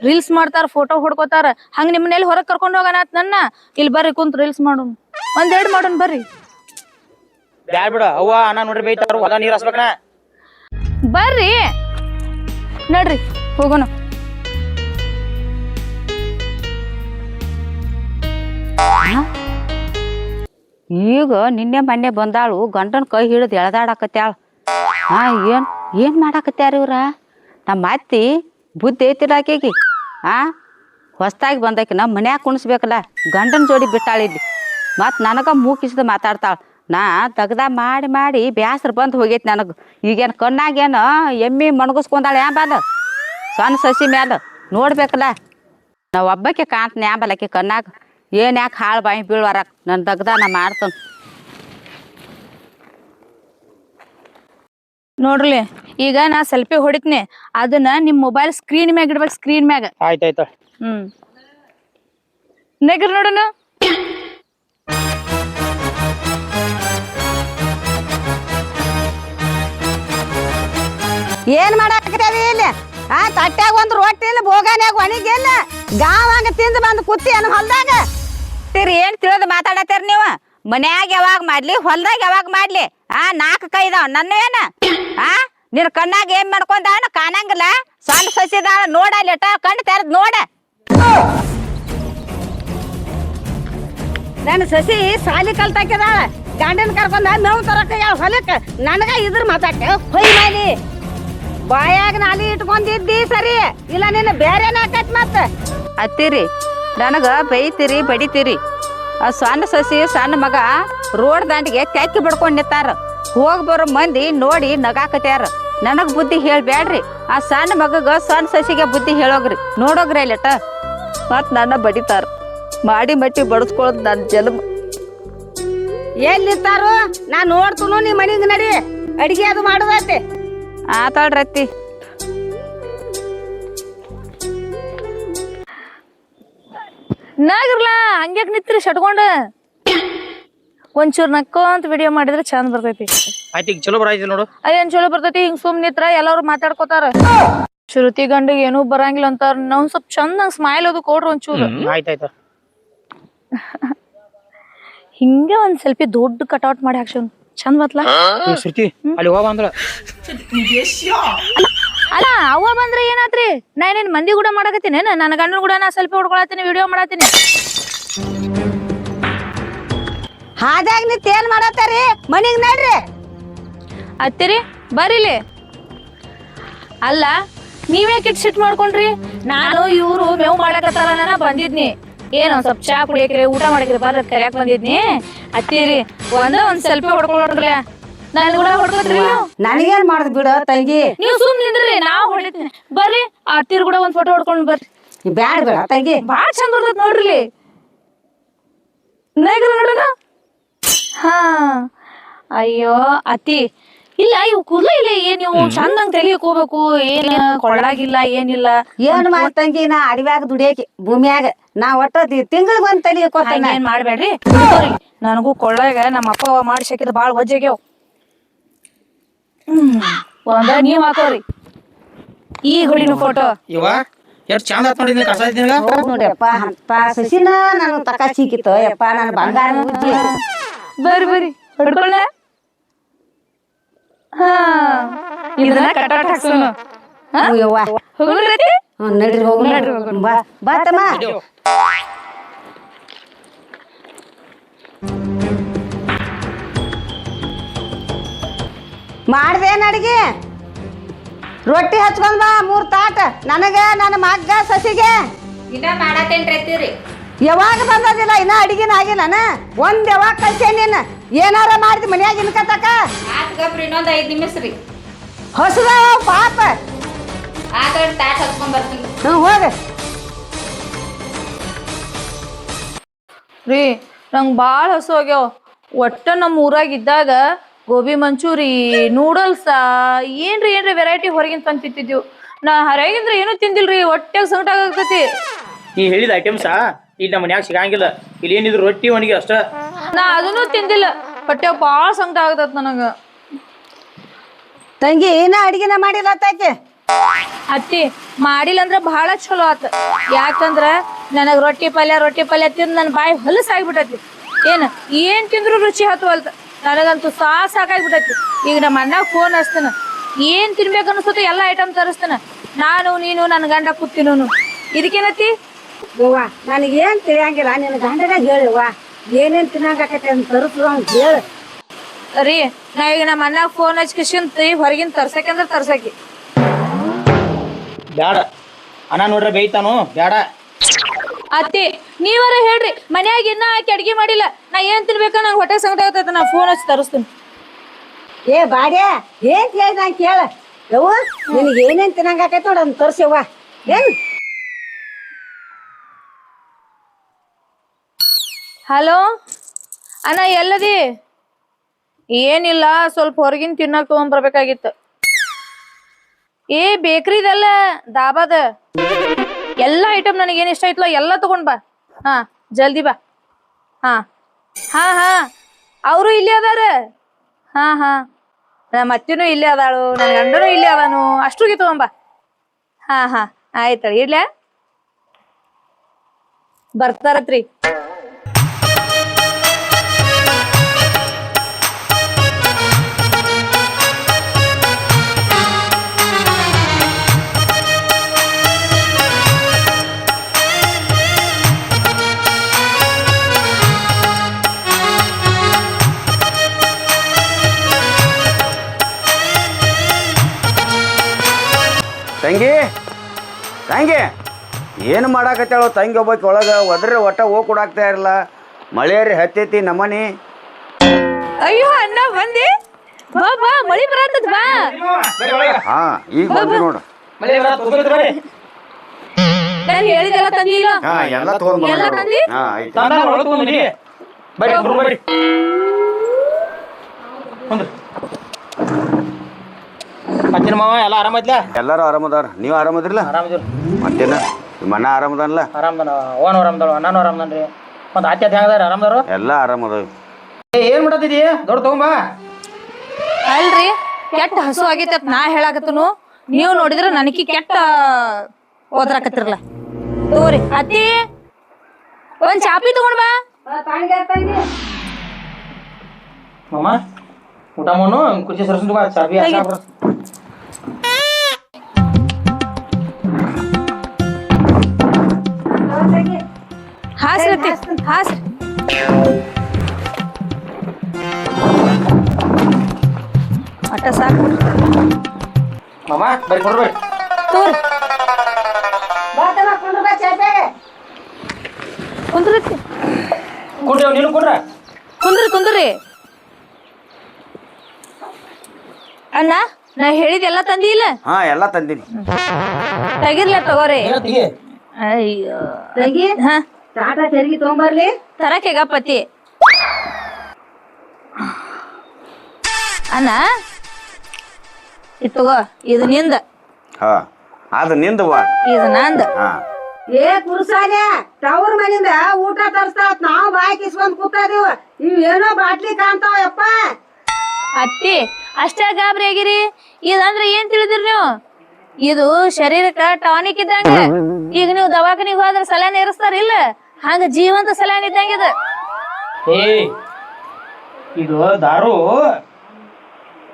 ರೀಲ್ಸ್ ಮಾಡ್ತಾರ ಫೋಟೋ ಹೊಡ್ಕೋತಾರ. ಹಂಗ ನಿಮ್ಮನೆಲ್ಲಿ ಹೊರಗ್ ಕರ್ಕೊಂಡು ಹೋಗೋಣ ಆತ್ ನನ್ನ. ಇಲ್ಲಿ ಬರ್ರಿ ಕುಂತ ರೀಲ್ಸ್ ಮಾಡೋಣ ಒಂದೆರಡು ಮಾಡೋಣ ಬರ್ರಿ. ಬ್ಯಾಡ ಬಿಡ. ಅವ್ವ ಅಣ್ಣ ನೋಡ್ರಿ ಬೈತಾರು ಹೊಲ ನೀರು ಹಸ್ಬೇಕಣ್ಣ ಬರ್ರಿ. ನಡ್ರಿ ಹೋಗೋಣ. ಈಗ ನಿನ್ನೆ ಮೊನ್ನೆ ಬಂದಾಳು ಗಂಡನ ಕೈ ಹಿಡಿದು ಎಳ್ದಾಡಕತ್ಯಾಳ. ಹಾ ಏನ್ ಏನ್ ಮಾಡಾಕತ್ಯಾರ ಇವ್ರ? ನಮ್ಮ ಅತ್ತಿ ಬುದ್ಧಿ ಐತಿಲ್ಲ ಆಕೆಗೆ. ಆ, ಹೊಸ್ದಾಗಿ ಬಂದಾಕಿ ನಮ್ಮ ಮನ್ಯಾಗ ಕುಣಿಸ್ಬೇಕಲ್ಲ, ಗಂಡನ ಜೋಡಿ ಬಿಟ್ಟಾಳ ಇಲ್ಲಿ. ಮತ್ತು ನನಗೆ ಮೂಕಿಸಿದ ಮಾತಾಡ್ತಾಳ. ನಾ ತೆಗ್ದ ಮಾಡಿ ಮಾಡಿ ಬ್ಯಾಸ್ರ ಬಂದು ಹೋಗೈತಿ ನನಗೆ. ಈಗೇನು ಕಣ್ಣಾಗೇನು ಎಮ್ಮಿ ಮಣಗಿಸ್ಕೊಂಡಾಳ ಯಾಂಬಲ್ಲ ಸಣ್ಣ ಸಸಿ ಮ್ಯಾಲ ನೋಡ್ಬೇಕಲ್ಲ. ನಾ ಒಬ್ಬಕ್ಕೆ ಕಾಣ್ತೀನಿ ಯಾಂಬಲ್ಲ ಆಕೆ ಕಣ್ಣಾಗ? ಏನು ಯಾಕೆ ಹಾಳು ಬಾಯಿ ಬೀಳ್ವಾರ ನನ್ನ ದಗ್ದ ನಾ ಮಾಡ್ತಾನೆ. ನೋಡ್ರಿ ಈಗ ನಾ ಸೆಲ್ಫಿ ಹೊಡಿತೀನಿ ಅದನ್ನ ನಿಮ್ ಮೊಬೈಲ್ ಸ್ಕ್ರೀನ್ ಮ್ಯಾಗ ಇಡ್ಬೇಕು ಸ್ಕ್ರೀನ್ ಮ್ಯಾಗ. ಆಯ್ತು ಆಯ್ತು. ಹ್ಮ್. ನೆಗ್ರಿ ನೋಡೋಣ. ಏನ್ ಮಾಡಾಕತ್ಯಾವಿ ಇಲ್ಲಿ? ಆ ತಟ್ಟ್ಯಾಗ ಒಂದು ರೊಟ್ಟಿ ಇಲ್ಲ ಬೋಗಾನ್ಯಾಗ ಒಣಗಿಲ್ಲ ಗಾವಾಗ ತಿಂದು ಬಂದು ಕುತ್ತಿ ಏನು ಹೊಲ್ದಾಗ? ತಿರಿ ಏನ್ ತಿಳಿದು ಮಾತಾಡತ್ತೀರ ನೀವು? ಮನ್ಯಾಗ ಯಾವಾಗ ಮಾಡ್ಲಿ ಹೊಲ್ದಾಗ ಯಾವಾಗ ಮಾಡ್ಲಿ? ಆ ನಾಲ್ಕು ಕೈ ಇದಾವ. ನನ್ನ ಏನ? ಆ ನಿನ್ ಕಣ್ಣಾಗ ಏನ್ ಮಾಡ್ಕೊಂಡ ಕಾಣಂಗಿಲ್ಲ. ಸಣ್ಣ ಸಸಿದಾಳ ನೋಡ ಲೆಟ ಕಣ್ಣು ತೆರೆದ್ ನೋಡ. ನನ್ನ ಸಸಿ ಸಾಲಿ ಕಲ್ತಾಕಿದಾಳ ಗಂಡನ ಕರ್ಕೊಂಡ ನೋವು ತರಕ ಯಾವ ಹೊಲಕ್ಕ? ನನಗ ಇದ್ರ ಮಾತಾಡ್ತೆ. ಹೊಯ್ ಮಾಲಿ. ಬಾಯಾಗ ನಾಲಿ ಇಟ್ಕೊಂಡಿದ್ದಿ ಸರಿ. ಇಲ್ಲ ನಿನ್ನ ಬೇರೆನ ಆಕತ್ ಮತ್ತ? ಅತ್ತಿರಿ ನನಗ ಬೈತೀರಿ ಬಡಿತೀರಿ. ಆ ಸಣ್ಣ ಸಸಿ ಸಣ್ಣ ಮಗ ರೋಡ್ ದಾಂಡಿಗೆ ತೆಕ್ಕಿ ಬಿಡ್ಕೊಂಡು ನಿಂತಾರ. ಹೋಗಿ ಬರೋ ಮಂದಿ ನೋಡಿ ನಗಾಕತ್ಯಾರ. ನನಗ್ ಬುದ್ಧಿ ಹೇಳ್ಬೇಡ್ರಿ ಆ ಸಣ್ಣ ಮಗಗ ಸಣ್ಣ ಸಸಿಗೆ ಬುದ್ಧಿ ಹೇಳೋಗ್ರಿ. ನೋಡೋಗ್ರಿ ಅಲ್ಲಿಟ ಮತ್ ನನ್ನ ಬಡಿತಾರ. ಮಾಡಿ ಮಟ್ಟಿ ಬಡಸ್ಕೊಳ್ಳೋದು ನನ್ನ ಜನ್ಮ. ಎಲ್ಲಿರ್ತಾರೋ? ನಾನು ನಾ ನೋಡ್ತುನು ನೀ ಮನಿಗ್ ನಡಿ. ಅಡಿಗೆ ಅದು ಮಾಡುದೈತಿ ಆತಾಳ್ರಿ ನಾಗಿರ್ಲ ಹಂಗ್ಯಾಕ್ ನಿತ್ರಿ ಶಟ್ಕೊಂಡ ಒಂಚೂರ್ ನಕ್ಕೊಂತ ವಿಡಿಯೋ ಮಾಡಿದ್ರೆ ಚಂದ ಬರ್ತೈತಿ. ಆಯ್ತು ಈಗ ಚಲೋ ಬರಾಯ್ತು ನೋಡು. ಅಯ್ಯನ್ ಚಲೋ ಬರ್ತೈತಿ? ಹಿಂಗ್ ಸುಮ್ ನಿತ್ರ ಎಲ್ಲಾರು ಮಾತಾಡ್ಕೋತಾರ. ಶ್ರುತಿ ಗಂಡಿಗೆ ಏನೂ ಬರಂಗಿಲ್ಲ ಅಂತಾರ. ನಾವ್ ಸ್ವಲ್ಪ ಚಂದ ಸ್ಮೈಲ್ ಅದು ಕೊಡ್ರಿ ಒಂಚೂರು. ಆಯ್ತಾಯ್ತು ಹಿಂಗೆ ಒಂದ್ ಸೆಲ್ಫಿ ದೊಡ್ಡ ಕಟೌಟ್ ಮಾಡಿ ಹಾಕ್ಸೋನ್. ಚಂದ ಬತ್ಲಾ? ಶ್ರುತಿ ಅಲ್ಲಿ ಹೋಗ ಅಂದ್ರ ಅಲ್ಲ ಅವ್ವ ಬಂದ್ರೆ ಏನಾತ್ರಿ? ನಾ ಏನೇನ್ ಮಂದಿ ಕೂಡ ಮಾಡಕತ್ತೀನಿ ನನ್ನ ಗಂಡನ ಕೂಡ ನಾ ಸೆಲ್ಫಿ ಹೊಡ್ಕೊಳತ್ತೀನಿ ವಿಡಿಯೋ ಮಾಡತ್ತೀನಿ. ಹಾದಾಗ ನಿಂತ ಏನ್ ಮಾಡತ್ತಾರಿ? ಮನಿಗ್ ನಡ್ರಿ. ಅತ್ತಿರಿ ಬರೀಲಿ. ಅಲ್ಲ ನೀವೇ ಕಿಟ್ ಸಿಟ್ ಮಾಡ್ಕೊಂಡ್ರಿ? ನಾನು ಇವ್ರು ಮೇವು ಮಾಡಕತ್ತಾರ ಬಂದಿದ್ನಿ. ಏನೋ ಸ್ವಲ್ಪ ಚಾ ಕುಡಿಯಕ್ರಿ ಊಟ ಮಾಡಕ್ರಿ ಬರ್ರಿ ಕರ್ಯಾಕ್ ಬಂದಿದ್ನಿ. ಅತ್ತಿರಿ ಒಂದ ಒಂದ್ ಸೆಲ್ಫಿ ಹೊಡ್ಕೊಳ್ರಿ ನನ್ ಕೂಡ ಹೊಡ್ಕೊತ್ರಿ ನೀವು? ನನಗೇನ್ ಮಾಡುದ್ ಬಿಡ ತಂಗಿ. ನೀವು ಸುಮ್ ನಿಂದ್ರಿ ನಾವ್ ಹೊಡಿತೀನಿ. ಬರ್ರಿ ಆ ಅತ್ತಿರ್ ಕೂಡ ಒಂದ್ ಫೋಟೋ ಹೊಡ್ಕೊಂಡ್ ಬರ್ರಿ. ಬ್ಯಾಡ ಬೇಡ ತಂಗಿ. ಬಾಳ ಚಂದ ಬರ್ತೈತ್ ನೋಡ್ರಿ. ನೈಗ್ರ ನೋಡೋಣ ಹಾ. ಅಯ್ಯೋ ಅತಿ ಇಲ್ಲ ಇವು ಕೂದಲ ಇಲ್ಲ ಏನ್ ನೀವು ಚಂದ ತೆಗಿಯಕ್ ಹೋಗ್ಬೇಕು. ಏನ್ ಕೊಳ್ಳಾಗಿಲ್ಲ ಏನಿಲ್ಲ. ಏನ್ ಮಾಡ್ ತಂಗಿ ನಾ ಅಡವ್ಯಾಗ ದುಡಿಯಾಕಿ ಭೂಮಿಯಾಗ. ನಾ ಒಟ್ಟ ತಿಂಗಳಿಗೆ ಬಂದ್ ತಲಿ ಏನ್ ಮಾಡ್ಬೇಡ್ರಿ. ನನಗೂ ಕೊಳ್ಳಾಗ ನಮ್ಮ ಅಪ್ಪ ಅವ್ವ ಮಾಡಿ ಸಿಕ್ಕಿದ ಬಾಳ ವಜ್ಜಾಗ್ಯಾವ. ಹ್ಮ್ ಒಂದ ನೀವ್ ಹಾಕೋರಿ. ಈ ಹುಳಿನ ಫೋಟೋ ಇವ ಎಷ್ಟು ಚಂದ ಆತ್ ನೋಡಿ ಕಸ ಹೌದ್ ಅಂತ ಸಸಿನ ನಾನು ತಕ ಸಿಕ್ಕಿತ್ತು ಯಪ್ಪ ಬಂಗಾರ ಬರ್ರಿ ಬರ್ರಿ. ಹೊಡ್ಕೊಳ್ಳ ಹಾ. ಇದನ್ನ ಕಟಾಟ್ ಹಾಕ್ಸೋಣ ಹಾ? ಯವ್ವ. ಹ್ಞೂ ನಡ್ರಿ. ಬಾ ಬಾ ತಮ್ಮ. ಮಾಡ್ದೇನ್ ಅಡಿಗೆ? ರೊಟ್ಟಿ ಹಚ್ಕೊಂಡ್ ಬಾ ಮೂರು ತಾಟ. ನನಗೆ ನನ್ನ ಮಗ್ಗ ಸಸಿಗೆ. ಇನ್ನ ಮಾಡತ್ತೇನ್ರಿ ಯಾವಾಗ ಬಂದದಿಲ್ಲ ಇನ್ನ ಅಡಿಗೆನ ನಾನು ಒಂದ್ ಯಾವಾಗ ಕಳ್ಸೇ ನೀನ್? ಏನಾರ ಮಾಡಿದ್ ಮನ್ಯಾಗ ಇನ್ಕತಕ ಇನ್ನೊಂದ್ ಐದ್ ನಿಮಿಷ ರೀ. ಹೊಸದ ಪಾಪ. ತಾಟ್ ಹಚ್ಕೊಂಡ್ ಬರ್ತೀನಿ. ಹ್ಞೂ ಹೋಗ. ರೀ ನಂಗೆ ಭಾಳ ಹಸು ಹೋಗ್ಯಾವ ಒಟ್ಟ ನಮ್ಮ ಊರಾಗ ಇದ್ದಾಗ ಗೋಬಿ ಮಂಚೂರಿ ನೂಡಲ್ಸ ಏನ್ರಿ ಏನ್ರಿ ವೆರೈಟಿ ಹೊರಗಿನ ತಂದು ತಿಂತಿದ್ವಿ ನಾ ಹೊರಗಿಂದ್ರ ಏನೂ ತಿಂದಿಲ್ರಿ ಹೊಟ್ಟೆಗೆ ಸಂಕಟ ಆಗತೈತಿ ನೀ ಹೇಳಿದ ಐಟಮ್ಸ ಇಲ್ಲಿ ನಮ್ಮ ಮನ್ಯಾಗ ಸಿಗಂಗಿಲ್ಲ. ಇಲ್ಲಿ ಏನಿದ್ರು ರೊಟ್ಟಿ ಒಣಗಿ ಅಷ್ಟ. ನಾ ಅದನ್ನೂ ತಿಂದಿಲ್ಲ. ಹೊಟ್ಟೆ ಬಾಳ ಸಂಕಟ ಆಗತೈತಿ ನನಗೆ. ತಂಗಿ ಏನ ಅಡಿಗೆನ ಮಾಡಿಲ್ಲ ತಾಕೆ ಅತ್ತಿ ಮಾಡಿಲ್ಲ ಅಂದ್ರ ಬಹಳ ಚಲೋ ಆತ. ಯಾಕಂದ್ರ ನನಗ್ ರೊಟ್ಟಿ ಪಲ್ಯ ರೊಟ್ಟಿ ಪಲ್ಯ ತಿಂದ್ ನನ್ ಬಾಯಿ ಹೊಲಸಾಗ್ಬಿಟ್ಟೈತಿ ಏನ್ ಏನ್ ತಿಂದ್ರು ರುಚಿ ಹತ್ತುವಲ್ತ ನನಗಂತೂ ಸಾ ಸಾಕಾಗ್ಬಿಟ್ಟೈತಿ ಈಗ ನಮ್ಮ ಅಣ್ಣ ಫೋನ್ ಹಚ್ತಾನ. ಏನ್ ತಿನ್ಬೇಕು ಅನ್ಸುತ್ತೆ ಎಲ್ಲ ಐಟಮ್ ತರಿಸ್ತಾನ. ನಾನು ನೀನು ನನ್ನ ಗಂಡ ಕೂತಿನೂನು. ಇದಕ್ಕೇನತಿ ಯವ್ವ ನನಗೇನ್ ತಿಳಿಯಂಗಿಲ್ಲ. ನಿನ್ನ ಗಂಡನ ಹೇಳುವ ಏನೇನ್ ತಿನ್ನಂಗಾಕೈತೆ ಅಂತ ತರಿಸು ಅಂತ ಹೇಳು. ರೀ ನಾ ಈಗ ನಮ್ಮ ಅಣ್ಣ ಫೋನ್ ಹಚ್ಕಿಸಿಂತ ಹೊರಗಿನ ತರ್ಸಕ್ಕೆ ಅಂದ್ರೆ ತರ್ಸಕಿ ಬೇಡ ಅಣ್ಣ ನೋಡ್ರೆ ಬೈತಾನು ಬ್ಯಾಡ. ಅತ್ತಿ ನೀವರ ಹೇಳ್ರಿ ಮನ್ಯಾಗ ಇನ್ನ ಆಕಿ ಅಡ್ಗೆ ಮಾಡಿಲ್ಲ. ನಾ ಏನ್ ತಿನ್ಬೇಕ ನಂಗೆ ಹೊಟ್ಟೆ ಸಂಗಡ ಆಗ್ತೈತೆ ನಾ ಫೋನ್ ಹಚ್ಚಿ ತರಿಸ್ತೀನಿ. ಏ ಬಾಡ್ಯ ಏನ್ ಕೇಳ ನಾ ಕೇಳ. ಯವ್ವ ನಿನಗೆ ಏನೇನ್ ತಿನ್ನಂಗಾಕೈತೆ ನೋಡ ಅಂತ ತೋರ್ಸವ್ವ ಏನ್? ಹಲೋ? ಅಣ್ಣ ಎಲ್ಲದಿ? ಏನಿಲ್ಲ ಸ್ವಲ್ಪ ಹೊರಗಿನ ತಿನ್ನಕ್ ತಗೊಂಡ್ಬರ್ಬೇಕಾಗಿತ್ತು ಏ ಬೇಕ್ರಿದಲ್ಲ ದಾಬಾದ? ಎಲ್ಲ ಐಟಮ್ ನನಗೆ ಏನ್ ಇಷ್ಟ ಆಯ್ತಲ್ಲ ಎಲ್ಲ ತಗೊಂಡ್ ಬಾ. ಹಾ, ಜಲ್ದಿ ಬಾ. ಹಾ. ಹಾ ಹಾ. ಅವರು ಇಲ್ಲೇ ಅದಾರ. ಹಾ ಹಾ. ನಮ್ಮ ಅತ್ತಿನೂ ಇಲ್ಲೇ ಅದಾಳು ನನ್ನ ಗಂಡನೂ ಇಲ್ಲೇ ಅದಾನು ಅಷ್ಟ್ರಿಗೆ ತಗೊಂಬ ಹಾ ಹಾ. ಆಯ್ತಳ ಇಡ್ಲ್ಯಾ ಬರ್ತಾರತ್ರಿ. ತಂಗಿ ತಂಗಿ ಏನು ಮಾಡಾಕತ್ತಾಳು ತಂಗಿ ಒಬ್ಬಾಕಿ ಒಳಗೆ ಒದ್ರೆ ಒಟ್ಟ ಹೋಗಿ ಕೊಡಾಕ್ತಾ ಇರಲ್ಲ ಮಳೆಯರಿ ಹತ್ತೈತಿ ನಮ್ಮನಿ. ಅಯ್ಯೋ ಅಣ್ಣ ಬಂದಿ? ಬಾ ಬಾ ಮಳಿ ಬರತ್ತದ ಬಾ. ಹಾ ಈಗ ಬಂದು ನೋಡು. ಬರ ನಾನು ಹೇಳಿದೆಲ್ಲ ತಂದಿಲ್ಲ ಹಾ ಎಲ್ಲ ತಗೊಂಡ್ ಎಲ್ಲ ತಂದಿ? ಹಾ ಆಯ್ತು. ತಂದ ಒಳಗೆ ತಗೊಂಡ್ರಿ ಬರ್ರಿ ಮತ್ತಿನ ಮಾವ ಎಲ್ಲ ಆರಾಮೈತ್ಲ ಎಲ್ಲರೂ ಆರಾಮದಾರ ನೀವು ಆರಾಮದ್ರಲ್ಲ ಆರಾಮದಿರಿ ಮತ್ತೇನ? ನಿಮ್ಮ ಅಣ್ಣ ಆರಾಮದಲ್ಲ ಆರಾಮದನ ಓನ್ ಆರಾಮದಳ ಅಣ್ಣನೂ ಆರಾಮದನ್ರಿ ಮತ್ತೆ ಆತ್ಯ ಹೆಂಗದಾರ ಆರಾಮದಾರು ಎಲ್ಲ ಆರಾಮದಾವ ಏ ಏನ್ ಮಾಡತ್ತಿದಿ ದೊಡ್ಡ ತಗೊಂಬಾ ಅಲ್ರಿ ಕೆಟ್ಟ ಹಸು ಆಗೈತೆ ಅಂತ ನಾ ಹೇಳಾಕತ್ತನು. ನೀವು ನೋಡಿದ್ರ ನನಗೆ ಕೆಟ್ಟ ಓದ್ರಾಕತ್ತಿರಲ್ಲ. ತೋರಿ ಅತ್ತಿ ಒಂದ್ ಚಾಪಿ ತಗೊಂಡ್ ಬಾ. ಮಾಮ ಊಟ ಮಾಡು ಕುರ್ಚಿ ಸರ್ಸು ಚಾಬಿ ಹಾಸ್ರಿ ಹಾಸ್ರಿ ಅಟ್ಟ ಸಾಕು. ಮಾಮ ತಗೋರಿ ಕುಂದ್ರಿ. ಕುಂಡ್ರಿ ನೀನು ಕುಂಡ್ರ? ಕುಂದ್ರಿ ಕುಂದ್ರಿ. ಅಣ್ಣ ನಾ ಹೇಳಿದೆಲ್ಲ ತಂದಿಲ್ಲ ಹಾ ಎಲ್ಲ ತಂದೀನಿ. ತೆಗಿರ್ಲ ತಗೋರಿ. ಅಯ್ಯೋ. ತಂಗಿ? ಹಾ. ಟಾಟಾ ತೆರಿಗೆ ತಗೊಂಬರ್ಲಿ. ತರಕೆಗ ಪತಿ. ಅಣ್ಣ ಇತ್ತಗೋ ಇದು ನಿಂದ. ಹಾ ಅದು ನಿಂದವ ಇದು ನಂದ. ಹಾ. ಏ ಕುರುಸಾಲೆ ತವ್ರ ಮನಿಂದ ಊಟ ತರ್ಸ್ತಾವತ್ ನಾವು ಬಾಯಿ ಕಿಸ್ಕೊಂಡ್ ಕೂತಾದೀವ. ಇವ್ ಏನೋ ಬಾಟ್ಲಿ ಕಾಣ್ತಾವ ಯಪ್ಪ ಅತ್ತಿ ಅಷ್ಟೇ ಗಾಬರಿ ಆಗಿರಿ. ಇದಂದ್ರೆ ಏನ್ ತಿಳಿದಿರಿ ನೀವು? ಇದು ಶರೀರಕ್ಕ ಟಾನಿಕ್ ಇದ್ದಂಗ. ಈಗ ನೀವು ದವಾಖಾನಿಗೆ ಹೋದ್ರೆ ಸಲಹೆ ಇರಿಸ್ತಾರಿಲ್ಲ ಹಂಗ ಜೀವಂತ ಸಲಹೆ ಇದ್ದಂಗ ಇದು. ಏ ಇದು ದಾರು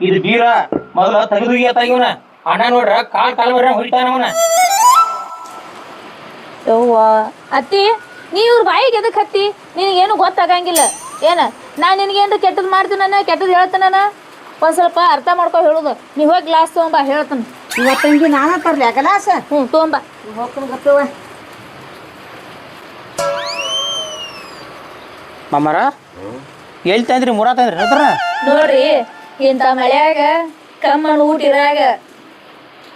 ಇದು ಬೀರ ಮೊದಲ ತೆಗೆದು ತೆಗಿವನ ಅಣ್ಣ ನೋಡ್ರ ಕಾಲ್ ಕಾಲ್ ಬರ ಹೊಡಿತಾನ ಅವನ. ಯವ್ವ ಅತ್ತಿ ನೀ ಇವ್ರ ಬಾಯಿಗೆ ಎದಕ್ ಹತ್ತಿ? ನಿನಗೇನು ಗೊತ್ತಾಗಂಗಿಲ್ಲ. ಏನ ನಾ ನಿನಗೇನ್ರ ಕೆಟ್ಟದ್ ಮಾಡ್ತೀನ ಕೆಟ್ಟದ್ ಹೇಳ್ತಾನ ಒಂದ್ ಸ್ವಲ್ಪ ಅರ್ಥ ಮಾಡ್ಕೊ ಹೇಳುದು. ನೀ ಹೋಗಿ ಗ್ಲಾಸ್ ತಗೊಂಬ ಹೇಳ್ತಾನ. ಇವತ್ತಂಗಿ ನಾನ ತರ್ಲಿ ಗಲಾಸ ಹ್ಞೂ ತಗೊಂಬ ಮಾಮಾರ? ಎಲ್ಲಿ ತಂದ್ರಿ ಮುರಾ ತಂದ್ರಿ ಹತ್ರ ನೋಡ್ರಿ ಇಂಥ ಮಳ್ಯಾಗ ಕಮ್ಮನ್ ಊಟ ಇರಾಗ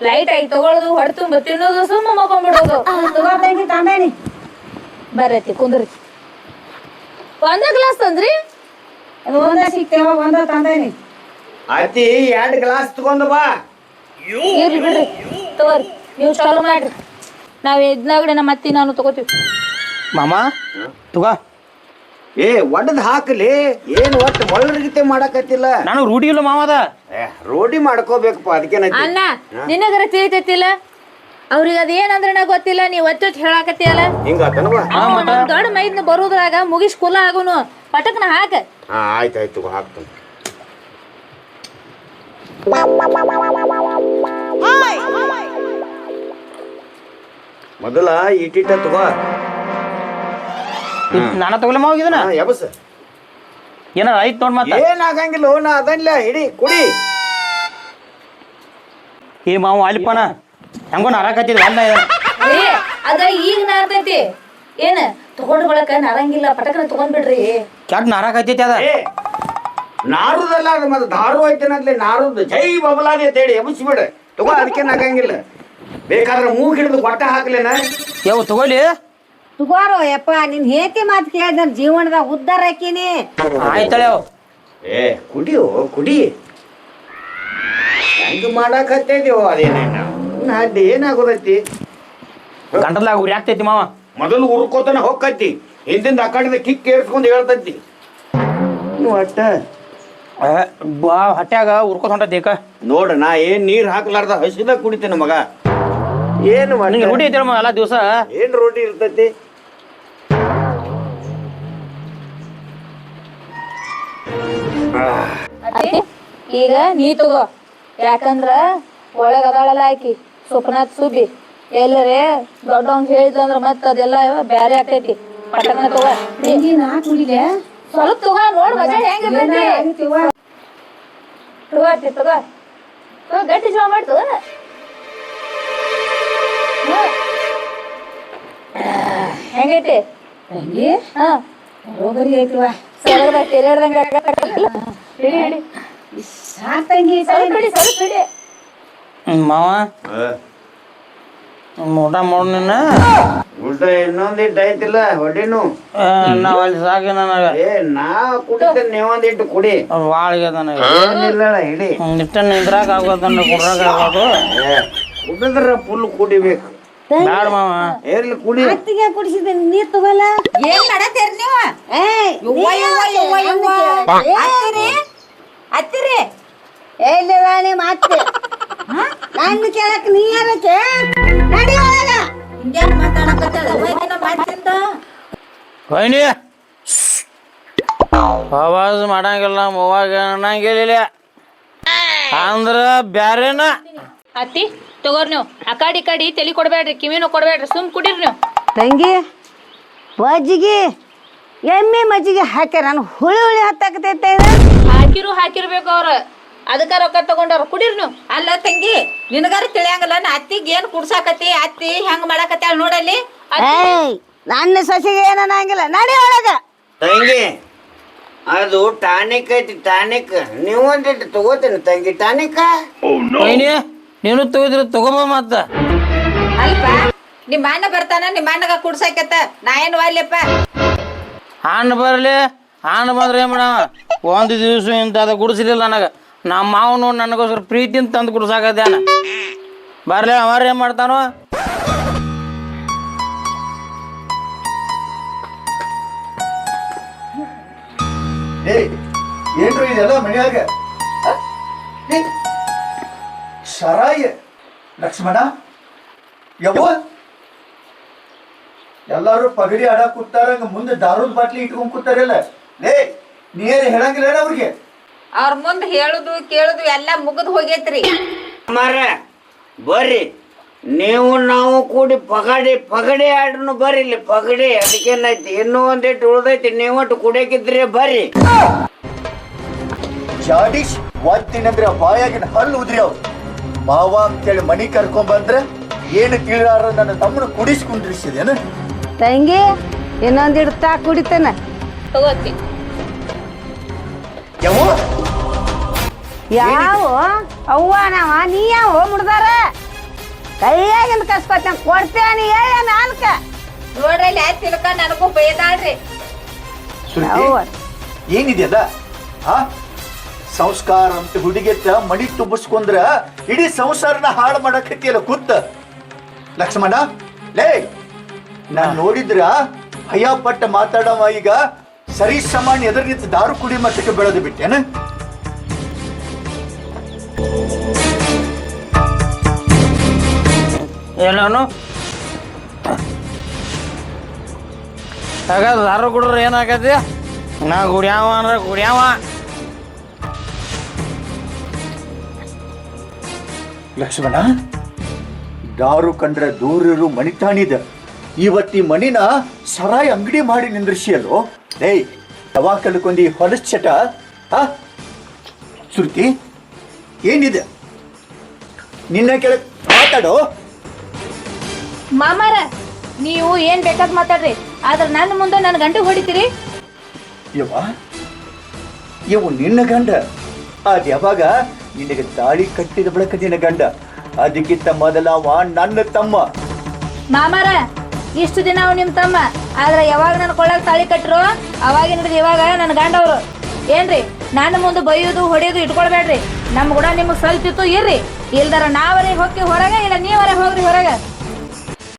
ಲೈಟ್ ಆಗಿ ತಗೊಳ್ಳೋದು ಹೊಡೆ ತುಂಬ ತಿನ್ನೋದು ಸುಮ್ಮ ಮಕೊಂಡ್ಬಿಡೋದು ತಗೋ ತಂಗಿ ತಂದೇನಿ. ಬರತಿ ಕುಂದ್ರಿ. ಒಂದ ಗ್ಲಾಸ್ ತಂದ್ರಿ? ಅದು ಒಂದ ಸಿಕ್ತೇವ ಒಂದ ತಂದೇನಿ. ಅತಿ ಎರಡು ಗ್ಲಾಸ್ ತಗೊಂಡು ಬಾ. ಇರ್ಲಿ ಬಿಡ್ರಿ ತಗೋರಿ ನೀವು ಚಾಲು ಮಾಡ್ರಿ. ನಾವ್ ಇದ್ನಾಗಡೆ ನಮ್ಮ ಅತ್ತಿ ನಾನು ತಗೋತೀವಿ. ಮಾಮ ತಗೋ. ಏ ಒಡದ್ ಹಾಕಲಿ. ಏನ್ ಒಟ್ಟು ಮೊಳರಿಗಿತೆ ಮಾಡಕತ್ತಿಲ್ಲ? ನಾನು ರೂಢಿ ಇಲ್ಲ ಮಾವದ ಏ ರೋಡಿ ಮಾಡ್ಕೋಬೇಕಪ್ಪ ಅದಕ್ಕೇನೈತಿ? ಅಣ್ಣ ನಿನಗರ ತಿಳಿತೈತಿಲ್ಲ? ಅವ್ರಿಗೆ ಅದ ಏನಂದ್ರೆ ನಾ ಗೊತ್ತಿಲ್ಲ ನೀವ್ ಒತ್ತೊತ್ತು ಹೇಳಾಕತ್ತಿಯಲ್ಲ ಹಿಂಗಾತನವ ದೊಡ್ಡ ಮೈದ್ನ ಬರೋದ್ರಾಗ ಮುಗಿಸ್ ಕುಲ ಆಗುನು. ಪಟಕ್ನ ಹಾಕ. ಹಾ ಆಯ್ತಾಯ್ತು ಹಾಕ್ತಾನೆ. ಮೊದಲ ಇಟ್ಟಿಟ್ಟ ತಗೋ. ನಾನ ತಗೊಲ್ಲ ಮಾವ ಇದನ್ನ. ಹಾ, ಎಬಸ್ ಏನ ಐತ್ ನೋಡ್ ಮತ್ತ. ಏನಾಗಂಗಿಲ್ಲ ನಾ ಅದನ್ಲ ಹಿಡಿ ಕುಡಿ. ಏ ಮಾವು ಅಲ್ಲಿಪ್ಪನ ಹೆಂಗೋ ನಾರಾಕತ್ತಿದ್ ಅಲ್ಲ ಅದ ಈಗ ನಾರ್ತೈತಿ ಏನ ತಗೊಂಡ್ ಬಳಕ ನಾರಂಗಿಲ್ಲ ಪಟಕನ ತಗೊಂಡ್ ಬಿಡ್ರಿ ಕೆಟ್ಟ ನಾರಾಕತ್ತೈತಿ ಅದ? ಏ ನಾರುದಲ್ಲ ಅದು ಮತ್ತೆ ದಾರು ಐತೇನಂದ್ಲೆ ನಾರುದ್ ಜೈ ಬಬಲಾದಿ ಅಂತ ಹೇಳಿ ಎಬಸ್ಬಿಡ ತಗೋ ಅದಕ್ಕೆ ಆಗಂಗಿಲ್ಲ ಬೇಕಾದ್ರೆ ಮೂಗ್ ಹಿಡಿದು ಕೊಟ್ಟ ಹಾಕ್ಲೇನ. ಯಾವ ತಗೊಲಿ ತಗೋರೋ ಯಪ್ಪ ನಿನ್ ಹೇತಿ ಮಾತು ಕೇಳಿದ ಜೀವನದಾಗ ಉದ್ದಾರ ಹಾಕಿನಿ. ಆಯ್ತಳ ಏ ಕುಡಿಯೋ ಕುಡಿ. ಹೆಂಗ್ ಮಾಡಾಕತ್ತಿದ್ಯೋ ಅದೇನೇನ ಅಡ್ಡಿ ಏನಾಗೋದೈತಿ? ಗಂಟಲ್ದಾಗ ಉರಿ ಆಗ್ತೈತಿ ಮಾವ. ಮೊದಲು ಉರ್ಕೋತನ ಹೊಕ್ಕೈತಿ ಹಿಂದಿಂದ ಆ ಕಡೆದ ಕಿಕ್ ಏರ್ಸ್ಕೊಂಡು ಹೇಳ್ತೈತಿ. ಒಟ್ಟ ಏ, ಬಾ ಹೊಟ್ಯಾಗ ಉರ್ಕೋತ ದೇಕ ನೋಡ ನಾ ಏನ್ ನೀರ್ ಹಾಕ್ಲಾರ್ದ ಹಸಿದ ಕುಡಿತೇನೆ ಮಗ. ಏನು ಮಾಡಿ ರೂಢಿ ಐತಿ ಎಲ್ಲ ದಿವಸ. ಏನ್ ರೋಟಿ ಇರ್ತೈತಿ? ಅತ್ತಿ ಈಗ ನೀ ತಗೋ. ಯಾಕಂದ್ರ ಒಳಗ ಅದಾಳಲ್ಲ ಆಕಿ ಸುಪ್ನಾಥ್ ಸುಬ್ಬಿ ಎಲ್ಲರೇ ದೊಡ್ಡವಂಗ್ ಹೇಳಿದಂದ್ರ ಮತ್ತ ಅದೆಲ್ಲ ಬ್ಯಾರೆ ಆಗ್ತೈತಿ. ಪಟಕನ ತಗೋ. ತಂಗಿ ನಾ ಕುಡಿಲೆ ಸ್ವಲ್ಪ ತಗೋ ನೋಡ್ ಮಜಾ ಹೆಂಗ ತಗೋ? ಅತ್ತಿ ತಗೋ. ತಗೋ ಗಟ್ಟಿ ಜೀವ ಮಾಡಿ ತಗೋ. ಹೆಂಗೈತಿ? ಹಾ. ರೋಗರಿ ಐತಿವ ಸೊರಗದ ತೆರೆದಂಗ ತಂಗಿ ಮಾವ. ಇನ್ನೊಂದಿಟ್ಟು ಐತಿಲ್ಲ ಹೊಡಿನು. ನಾವ್ ಅಲ್ಲಿ ಸಾಕಿ ನನಗ ಏ ನಾ ಕುಡಿತೇನೆ ನೀವೊಂದಿಟ್ಟು ಕುಡಿ. ಬಾಳಿಗೆ ನನಗೆ. ಏನಿಲ್ಲ ಹಿಡಿ. ನಿಟ್ಟ ನಿದ್ರಾಗ ಆಗೋದನ್ನ ಕುಡ್ರಾಗ ಆಗೋದು ಏ, ಕುಡಿದ್ರ ಫುಲ್ ಕುಡಿಬೇಕು. ಬ್ಯಾಡ ಮಾವ. ಏರ್ಲಿ ಕುಡಿ. ಅತ್ತಿಗೆ ಕುಡಿಸಿದ್ದೀನಿ. ನೀರ್ ತಗೋಲ್ಲ ಏನ್ ಮಾಡತ್ತೀರಿ ನೀವು? ಏಯ್ ಯವ್ವ ಯವ್ವ ಯವ್ವ ಯವ್ವ. ಅತ್ತಿರಿ? ಅತ್ತಿರಿ? ಎಲ್ಲಿವ ನಿಮ್ಮ ಅತ್ತೆ ನನ್ನ ಕೇಳಕ್ ನೀ ಯಾರಕ್ಕೆ ನಡಿ ಒಳಗ. ಹಿಂಗ್ಯಾಕ್ ಮಾತಾಡಕತ್ತಾಳ? ವೈದ್ಯನ ಮಾತಿಂದ? ವೈನಿ. ಆವಾಜ್ ಮಾಡಂಗಿಲ್ಲ ಮೂವಾಗ ಅನ್ನಂಗಿಲ್ಲ ಅಂದ್ರ ಬ್ಯಾರೇನ? ಅತ್ತಿ ತಗೋರ್ ನೀವು. ಆ ಕಡಿ ತಲೆ ಕಡಿ ತಲಿ ಕೊಡ್ಬೇಡ್ರಿ ಕಿವಿನೂ ಕೊಡಬೇಡ್ರಿ ಸುಮ್ ಕುಡೀರಿ ನೀವು. ತಂಗಿ ಮಜ್ಜಿಗೆ ಎಮ್ಮೆ ಮಜ್ಜಿಗೆ ಹಾಕ್ಯಾರ ನಾನು ಹುಳಿ ಹುಳಿ ಹತ್ತಾಕತೈತೆ ಹಾಕಿರು ಹಾಕಿರ್ಬೇಕು ಅವ್ರ. ಅದಕ್ಕ ರೊಕ್ಕ ತಗೊಂಡವ್ರು ಕುಡೀರಿ ನೀವು. ಅಲ್ಲ ತಂಗಿ ನಿನಗಾರ ತಿಳಿಯಂಗಿಲ್ಲ ನಾ ಅತ್ತಿಗೆ ಏನು ಕುಡ್ಸಾಕತ್ತಿ ಅತ್ತಿ ಹೆಂಗ್ ಮಾಡಾಕತ್ತಾಳ ನೋಡಲ್ಲಿ. ಏಯ್ ನನ್ನ ಸಸಿಗೆ ಏನಾಗಿಲ್ಲ ನಡಿ ಒಳಗ. ತಂಗಿ ಅದು ಟಾನಿಕ್ ಐತಿ ಟಾನಿಕ್. ನೀವೊಂದಿಟ್ಟು ತಗೋತೀನಿ ತಂಗಿ ಟಾನಿಕ್. ವೈನಿ ನೀನು ತೆಗೆದ್ರೆ ತಗೋಬ ಮತ್ತ ಅಲ್ಪ ನಿಮ್ಮ ಅಣ್ಣ ಬರ್ತಾನ ನಿಮ್ಮ ಅಣ್ಣಗ ಕುಡ್ಸಾಕತ್ತ. ನಾ ಏನು ವಾಲ್ಯಪ್ಪ? ಹಣ್ಣು ಬರಲಿ ಹಣ್ಣು ಬಂದ್ರೆ ಏನ್ ಮಾಡವ ಒಂದು ದಿವಸ ಇಂತ ಗುಡಿಸಲಿಲ್ಲ ನನಗೆ. ನಮ್ಮ ಮಾವನು ನನಗೋಸ್ಕರ ಪ್ರೀತಿಯಿಂದ ತಂದು ಗುಡ್ಸಾಕತ್ಯಾನ ಬರ್ಲಿ ಅವಾರ ಏನು ಮಾಡ್ತಾನೋ? ಏಯ್ ಏನ್ರಿ ಇದೆಲ್ಲ ಮನ್ಯಾಗ? ಶರಾಯ ಲಕ್ಷ್ಮಣ ಯವ್ವ. ಎಲ್ಲಾರು ಪಗಡಿ ಆಡ ಕೂತಾರಂಗ ಮುಂದೆ ದಾರು ಬಾಟ್ಲಿ ಇಟ್ಕೊಂಡ್ ಕೂತಾರಲ್ಲ ಲೇ ನೀರ್ ಹೇಳಂಗಿಲ್ಲ ಅವ್ರಿಗೆ. ಅವ್ರ ಮುಂದ್ ಹೇಳುದು ಕೇಳುದು ಎಲ್ಲ ಮುಗಿದ್ ಹೋಗೈತ್ರಿ. ಮಾರ ಬರ್ರಿ. ನೀವು ನಾವು ಕೂಡಿ ಪಗಡಿ ಪಗಡಿ ಆಡ್ನು ಬರ್ರಿ ಇಲ್ಲಿ ಪಗಡಿ ಅದಕ್ಕೇನೈತಿ ಇನ್ನೂ ಒಂದಿಟ್ಟು ಉಳ್ದೈತಿ ನೀವಟ್ಟು ಕುಡಿಯಕಿದ್ರೆ ಬರ್ರಿ. ಜಾಡಿಶ್ ಒತ್ತಿನಂದ್ರೆ ಬಾಯಾಗಿನ ಹಲ್ಲು ಉದ್ರಿ ಅವ್ ಮಾವ ಅಂತೇಳಿ ಮನಿ ಕರ್ಕೊಂಡ್ ಬಂದ್ರ ಏನು ತಿಳಿದಾರ ನನ್ನ ತಮ್ಮನ ಕುಡಿಸ್ಕೊಂಡಿರ್ಸಿದೇನ ತಂಗಿ ಇನ್ನೊಂದ್ ಇಡ್ತಾ ಕುಡಿತೇನೆ. ತಗೋತಿ. ಯವ್ವ? ಯಾವ? ಅವ್ವ ನಾವ? ನೀ ಯಾವ ಮುಡ್ದಾರ? ಕೈಯಾಗಿಂದ ಕಸ್ಕೊತ ಕೊಡ್ತೇನೆ ಹೇಳ ನಾಲ್ಕ. ನೋಡ್ರಿ ಅಲ್ಲಿ ಆಯ್ತು ತಿಳ್ಕ ನನಗೂ ಬೈದಾಳ್ರಿ. ಸುರ್ಗಿ ಹಾ ಸಂಸ್ಕಾರ ಅಂತ ಹುಡುಗೆತ್ತ ಮಣಿ ತುಂಬಿಸ್ಕೊಂಡ್ರ ಇಡೀ ಸಂಸಾರನ ಹಾಳು ಮಾಡಕತ್ತಿಯಲ್ಲ, ಕೂತ. ಲಕ್ಷ್ಮಣ, ಲೇ, ನಾನ್ ನೋಡಿದ್ರ ಭಯ ಪಟ್ಟ ಮಾತಾಡವ ಈಗ ಸರಿ ಸಮಾನ ಎದುರು ನಿಂತು ದಾರು ಕುಡಿ ಮಟ್ಟಕ್ಕೆ ಬೆಳೆದು ಬಿಟ್ಟೇನ? ಏನೋನು? ಹಾಗಾದ್ರೆ ದಾರು ಕುಡ್ರೆ ಏನಾಗತ್ತೆ? ನಾ ಗುಡಿಯಾವ ಅಂದ್ರೆ ಗುಡಿಯಾವ. ಲಕ್ಷ್ಮಣ ದಾರು ಕಂಡ್ರೆ ದೂರರು ಮಣಿತಾಣಿದ. ಇವತ್ತಿ ಮಣಿನ ಸರಾಯಿ ಅಂಗಡಿ ಮಾಡಿ ನಿಂದ್ರಿಸಿಯಲ್ಲೋ? ಏಯ್ ತವಾ ಕಲ್ಕೊಂಡಿ ಹೊಲಸ್ ಚಟ ಆ ಶ್ರುತಿ ಏನಿದೆ? ನಿನ್ನ ಕೆಳ ಮಾತಾಡೋ. ಮಾಮಾರ ನೀವು ಏನ್ ಬೇಕಾದ್ ಮಾತಾಡ್ರಿ. ಆದ್ರೆ ನನ್ನ ಮುಂದೆ ನನ್ನ ಗಂಟೆ ಹೊಡಿತೀರಿ? ಯವ್ವ ಇವು ನಿನ್ನ ಗಂಡ. ಅದ್ ಯಾವಾಗ ನಿನಗೆ ತಾಳಿ ಕಟ್ಟಿದ ಬಳಿಕ ನಿನ್ನ ಗಂಡ. ಅದಕ್ಕಿಂತ ಮೊದಲ ಅವ ನನ್ನ ತಮ್ಮ. ಮಾಮಾರ, ಇಷ್ಟು ದಿನ ಅವ್ ನಿಮ್ ತಮ್ಮ. ಆದ್ರೆ ಯಾವಾಗ ನನ್ನ ಕೊಳ್ಳಾಗ ತಾಳಿ ಕಟ್ಟರು ಅವಾಗ ಹಿಡಿದು ಇವಾಗ ನನ್ನ ಗಂಡವ್ರು. ಏನ್ರಿ, ನನ್ನ ಮುಂದೆ ಬೈಯೋದು, ಹೊಡೆಯೋದು ಇಟ್ಕೊಳ್ಬೇಡ್ರಿ. ನಮ್ ಕೂಡ ನಿಮ್ಗೆ ಸ್ವಲ್ಪ ಇತ್ತು, ಇರ್ರಿ. ಇಲ್ದಾರ ನಾವರೇ ಹೋಗಿ ಹೊರಗೆ, ಇಲ್ಲ ನೀವರೇ ಹೋಗ್ರಿ ಹೊರಗೆ.